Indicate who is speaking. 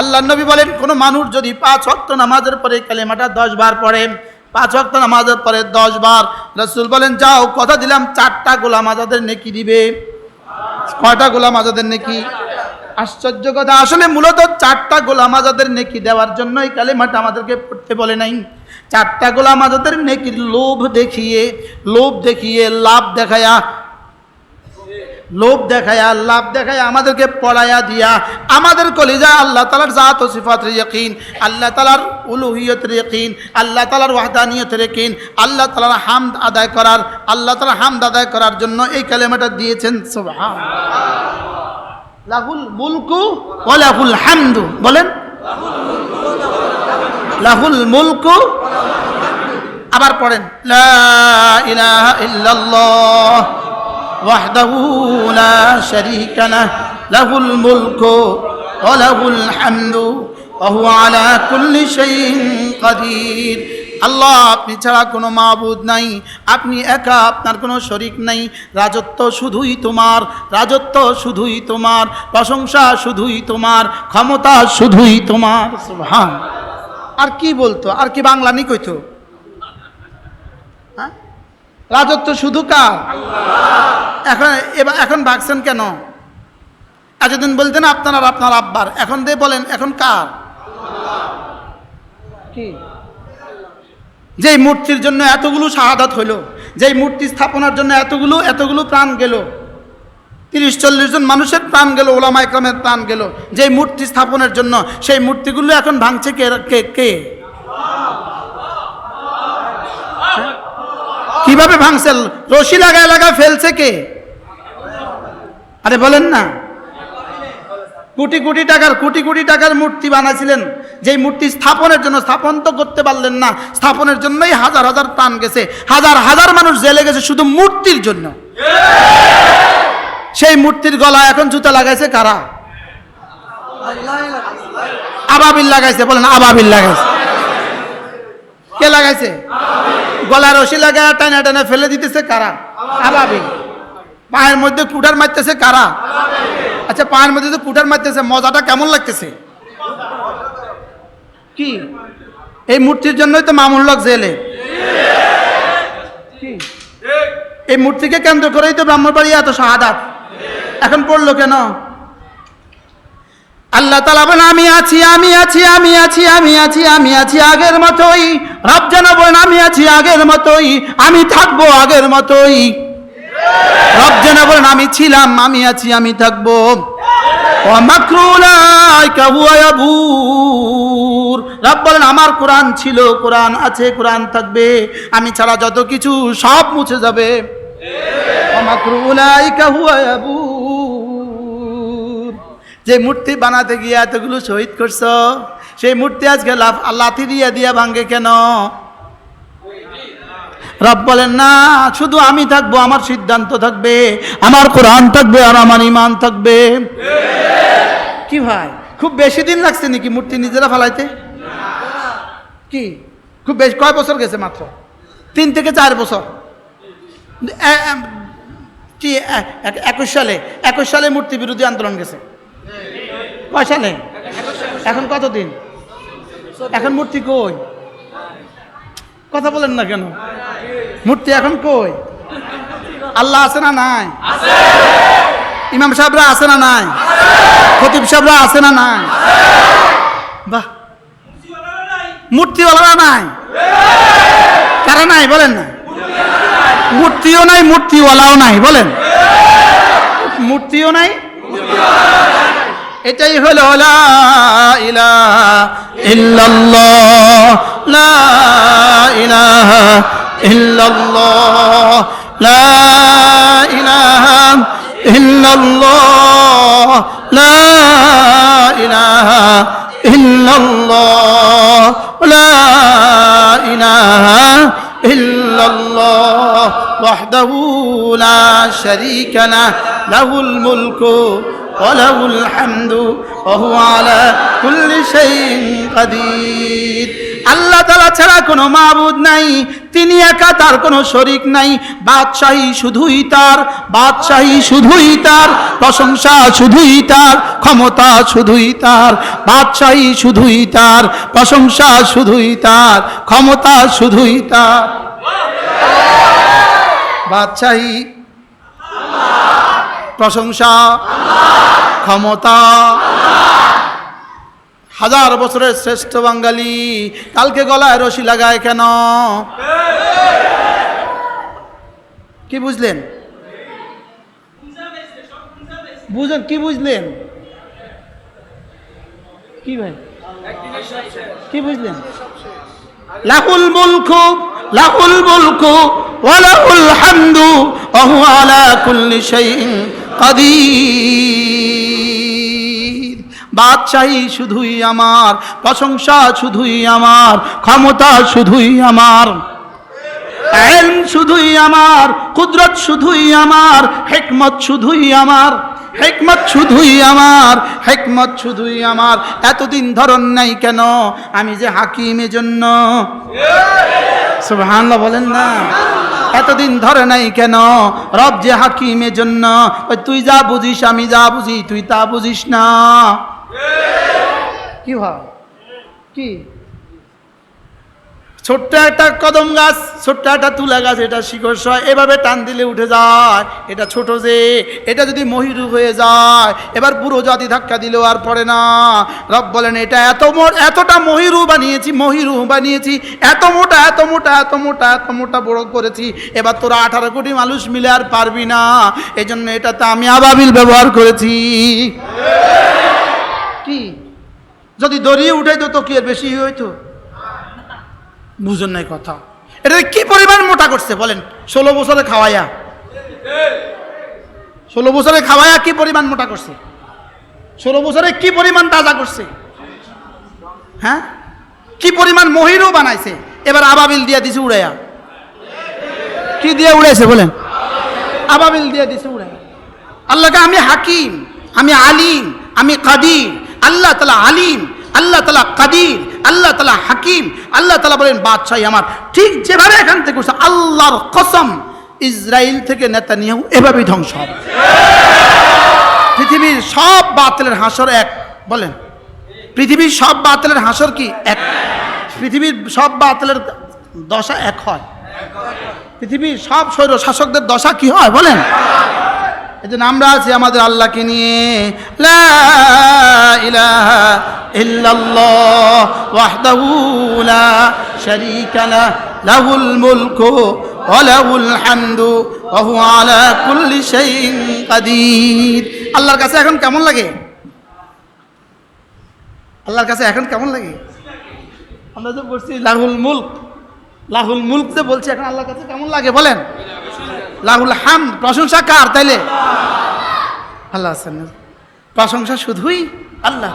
Speaker 1: আল্লাহ নবী বলেন, কোনো মানুষ যদি পাঁচ অক্ত নামাজের পরে কালেমাটা দশ বার পড়ে, পাঁচ অক্ত নামাজের পরে দশ বার, রসুল বলেন, যাও, কথা দিলাম, চারটা গোলাম আজাদের নেকি দিবে। কয়টা গোলাম আজাদের নেকি? আশ্চর্য কথা, আসলে মূলত চারটা গোলাম আজাদের নেকি দেওয়ার জন্য এই কালেমাটা আমাদেরকে পড়তে বলে নাই। চারটা গোলাম আজাদের নেকির লোভ দেখিয়ে লোভ দেখিয়ে, লাভ দেখায়া লোভ দেখায়া, লাভ দেখায় আমাদেরকে পড়ায়া দিয়া, আমাদের কলিজা আল্লাহ তালার জাত ও সিফাতের ইয়কিন, আল্লাহ তালার উলুহিয়তের ইয়কিন, আল্লাহ তালার ওয়াহদানিয়তের ইয়কিন, আল্লাহ তালার হামদ আদায় করার, আল্লাহ তালার হামদ আদায় করার জন্য এই কালেমাটা দিয়েছেন সুবহান লাহুল মুলকু ও লাহুল হামদু, বলেন। লাহুল মুলকু, আবার পড়েন, লা ইলাহা ইল্লাল্লাহ। وحده لا شريك له له الملك وله الحمد وهو على كل شيء قدير আল্লাহ আপনি ছাড়া কোনো মাবুদ নাই আপনি একা আপনার কোনো শরিক নাই রাজত্ব শুধুই তোমার রাজত্ব শুধুই তোমার প্রশংসা শুধুই তোমার ক্ষমতা শুধুই তোমার সুবহান আর কি বলতো আর কি বাংলা নি কইতো হ্যাঁ রাজত্ব শুধু কার? এখন এবার এখন ভাগছেন কেন? এতদিন বলতেন আপনার আর আপনার আব্বার এখন দিয়ে বলেন এখন কার? কি? যেই মূর্তির জন্য এতগুলো শাহাদাত হইল যেই মূর্তি স্থাপনার জন্য এতগুলো এতগুলো প্রাণ গেল তিরিশ চল্লিশ জন মানুষের প্রাণ গেল ওলামা একরামের প্রাণ গেল যেই মূর্তি স্থাপনের জন্য সেই মূর্তিগুলো এখন ভাঙছে কে কে কে? কীভাবে ভাঙছে রশি লাগায় লাগায় ফেলছে কে? আরে বলেন না। কোটি কোটি টাকার, কোটি কোটি টাকার মূর্তি বানাইছিলেন। যেই মূর্তি স্থাপনের জন্য স্থাপন তো করতে পারলেন না, স্থাপনের জন্যই হাজার হাজার প্রাণ গেছে। হাজার হাজার মানুষ জেলে গেছে শুধু মূর্তির জন্য। সেই মূর্তির গলা এখন জুতা লাগাইছে কারা? আবাবিল লাগাইছে, বলেন আবাবিল লাগাইছে। কে লাগাইছে? গলা রশি লাগায় টানা টানা ফেলে দিতেছে কারা? আবাবিল পায়ের মধ্যে কুটার মারতেছে কারা? আচ্ছা পায়ের মধ্যে যে কুটার মারতেছে, মজাটা কেমন লাগতেছে? কি? এই মূর্তির জন্যই তো মামুন লোক জেলে। এই মূর্তিকে কেন্দ্র করেই তো ব্রাহ্মণবাড়ি এত শাহাদাত। এখন পড়ল কেন? আল্লাহ তালা বলেন, আমি আছি আমি আছি আমি আছি আমি আছি আমি আছি আগের মতোই। রব যেন বলেন, আমি আছি আগের মতোই, আমি থাকব আগের মতোই। রব যেন বলেন, আমি ছিলাম, আমি আছি, আমি থাকব। রব বলেন, আমার কোরআন ছিল, কোরআন আছে, কোরআন থাকবে। আমি ছাড়া যত কিছু সব মুছে যাবে। ওয়ামাকরুলাইকা হুয়া ইয়াবুর। যে মূর্তি বানাতে গিয়ে এতগুলো শহীদ করছ, সেই মূর্তি আজকে লাথি দিয়ে দিয়া ভাঙ্গে কেন? রব বলেন, না, শুধু আমি থাকব, আমার সিদ্ধান্ত থাকবে, আমার কোরআন থাকবে, আর আমার ইমান থাকবে। কি ভাই, খুব বেশি দিন লাগছে নাকি মূর্তি নিজেরা ফালাইতে? কি, খুব বেশি কয় বছর গেছে মাত্র? তিন থেকে চার বছর। কি একুশ সালে একুশ সালে মূর্তি বিরোধী আন্দোলন গেছে। কয় সালে এখন কতদিন? এখন মূর্তি কই? কথা বলেন না কেন? মূর্তি এখন কই? আল্লাহ আছে না নাই? ইমাম সাহেবরা আছে না নাই? খতিব সাহেবরা আছে না নাই? বাহ। মূর্তিওয়ালারা নাই? কারা নাই বলেন না? মূর্তিও নাই, মূর্তিওয়ালাও নাই, বলেন। মূর্তিও নাই? এটাই হলো লা ইলাহা ইল্লাল্লাহ লা ইলাহা ইল্লাল্লাহ লা ইলাহা ইল্লাল্লাহ লা ইলাহা ইল্লাল্লাহ লা ইলাহা ইল্লাল্লাহ ওয়াহদাহু লা শারীকা লাহ লাহুল মুলকু وله الحمد وهو على كل شيء قدير আল্লাহ তালা ছাড়া কোনো মাবুদ নাই তিনি একা তার কোনো শরিক নাই বাদশাহী শুধুই তার বাদশাহী শুধুই তার প্রশংসা শুধুই তার ক্ষমতা শুধুই তার বাদশাহী শুধুই তার প্রশংসা শুধুই তার ক্ষমতা শুধুই তার বাদশাহী প্রশংসা, ক্ষমতা। হাজার বছরের শ্রেষ্ঠ বাঙালি, কালকে গলায় রশি লাগায় কেন? কি বুঝলেন? বুঝলেন কি বুঝলেন? কি ভাই? কি বুঝলেন? লাহুল মুলকু লাহুল মুলকু, ওয়া লাহুল হামদু। হুয়া আলা কুল্লি শাইইন কাদির। বাদশাহী শুধুই আমার, প্রশংসা শুধুই আমার, ক্ষমতা শুধুই আমার, এলম শুধুই আমার, কুদরত শুধুই আমার, হেকমত শুধুই আমার, হেকমত শুধুই আমার, হেকমত শুধুই আমার। এতদিন ধরন নাই কেন? আমি যে হাকিমের জন্য। সুবহানাল্লাহ বলেন না। এতদিন ধরে নাই কেন? রব যে হাকিমের জন্য, ওই তুই যা বুঝিস, আমি যা বুঝি, তুই তা বুঝিস না। কি হয়? কি? ছোট্ট একটা কদম গাছ, ছোট্ট একটা তুলা গাছ, এটা শিকড় সয়। এভাবে টান দিলে উঠে যায়। এটা ছোট যে, এটা যদি মহিরু হয়ে যায়, এবার পুরো জাতি ধাক্কা দিলেও আর পড়ে না। রব বলেন, এটা এত এতটা মহিরু বানিয়েছি মহিরু বানিয়েছি, এত মোটা এত মোটা এত মোটা এত মোটা বড় করেছি, এবার তোরা আঠারো কোটি মানুষ মিলে আর পারবি না। এই জন্য এটাতে আমি আবাবিল ব্যবহার করেছি। কি? যদি দড়িয়ে উঠে তো কি বেশি হইতো? বুঝুন নাই কথা। এটা কি পরিমাণ মোটা করছে বলেন? ষোলো বছরে খাওয়াইয়া। ষোলো বছরে খাওয়াইয়া কি পরিমাণ মোটা করছে? ষোলো বছরে কি পরিমাণ তাজা করছে? হ্যাঁ? কি পরিমাণ মহিরও বানাইছে? এবার আবাবিল দিয়ে দিছে উড়াইয়া। কি দিয়ে উড়াইছে বলেন? আবাবিল দিয়ে দিছে উড়াইয়া। আল্লাহকে আমি হাকিম, আমি আলিম, আমি কাদির, আল্লাহ তালা আলিম, আল্লাহ তালা কাদির আল্লাহ তালা হাকিম, আল্লাহ তালা বলেন, বাদশাহী আমার। ঠিক যেভাবে এখান থেকে উঠছে, আল্লাহর কসম ইসরায়েল থেকে নেতা নিয়েও এভাবেই ধ্বংস হবে। পৃথিবীর সব বাতিলের হাসর এক, বলেন, পৃথিবীর সব বাতিলের হাসর কি এক? পৃথিবীর সব বাতিলের দশা এক হয়। পৃথিবীর সব স্বৈর শাসকদের দশা কি হয়, বলেন? এই জন্য আমরা আছি আমাদের আল্লাহকে নিয়ে, লা ওয়াহদাহু লা শারীকা লাহ লাহুল মুলকু ওয়া লাহুল হামদু ওয়া হুয়া আলা কুল্লি শাইইন কাদির। আল্লাহর কাছে এখন কেমন লাগে? আল্লাহর কাছে এখন কেমন লাগে? আমরা যে বলছি লাহুল মুলক লাহুল মুলক যে বলছি এখন আল্লাহর কাছে কেমন লাগে বলেন? লাহুল হাম প্রশংসা কার তাইলে? আল্লাহ প্রশংসা শুধুই আল্লাহ।